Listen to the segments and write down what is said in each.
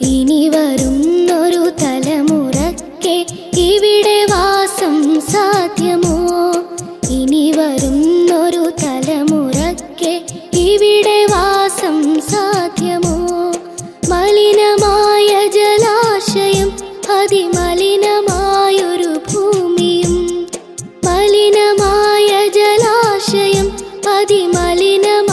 ഇനി വരുന്നൊരു തലമുറക്കെ ഇവിടെ വാസം സാധ്യമോ? ഇനി വരുന്നൊരു തലമുറക്കെ ഇവിടെ വാസം സാധ്യമോ? മലിനമായ ജലാശയം അതിമലിനമായൊരു ഭൂമിയും മലിനമായ ജലാശയം അതിമലിനമായ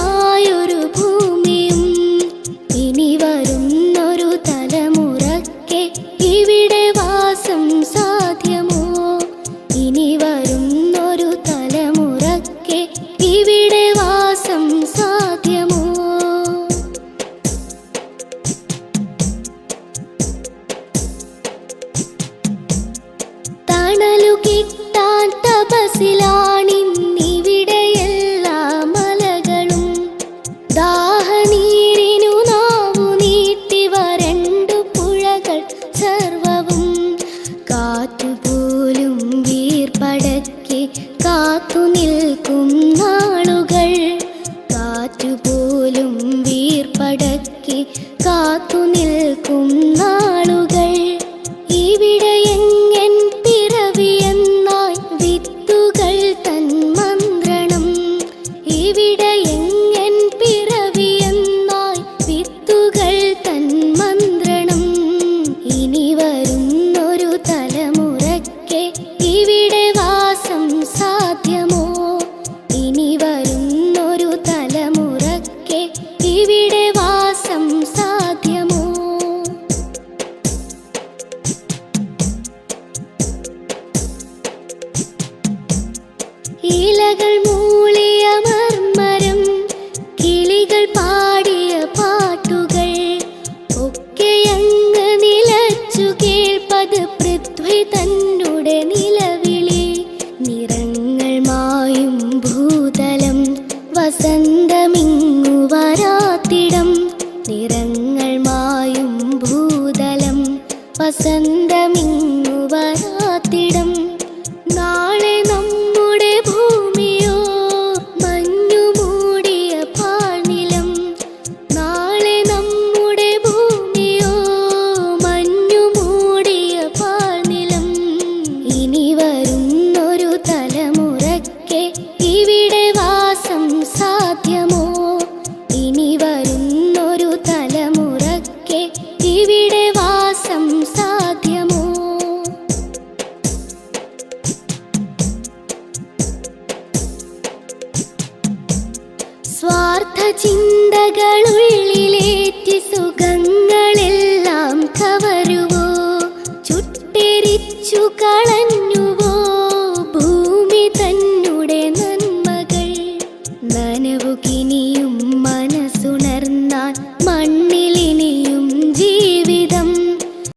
വിത്തുകൾ തൻ മന്ത്രണം. ഇനി വരുന്നൊരു തലമുറയ്ക്ക് ഇവിടെ വാസം സാധ്യമോ? വാസം സാധ്യമോ? ഇലകൾ വസന്തമിങ്ങു നാളെ നമ്മുടെ ഭൂമിയോ മഞ്ഞു മൂടിയ പാഴ്നിലം നാളെ നമ്മുടെ ഭൂമിയോ മഞ്ഞു മൂടിയ പാഴ്നിലം ഇനി വരുന്നൊരു തലമുറയ്ക്ക് ഇവിടെ വാസം സാധ്യമോ? ഇനി വരുന്നൊരു തലമുറയ്ക്ക് ഇവിടെ സ്വാർത്ഥ ചിന്തകളുള്ളിലേറ്റി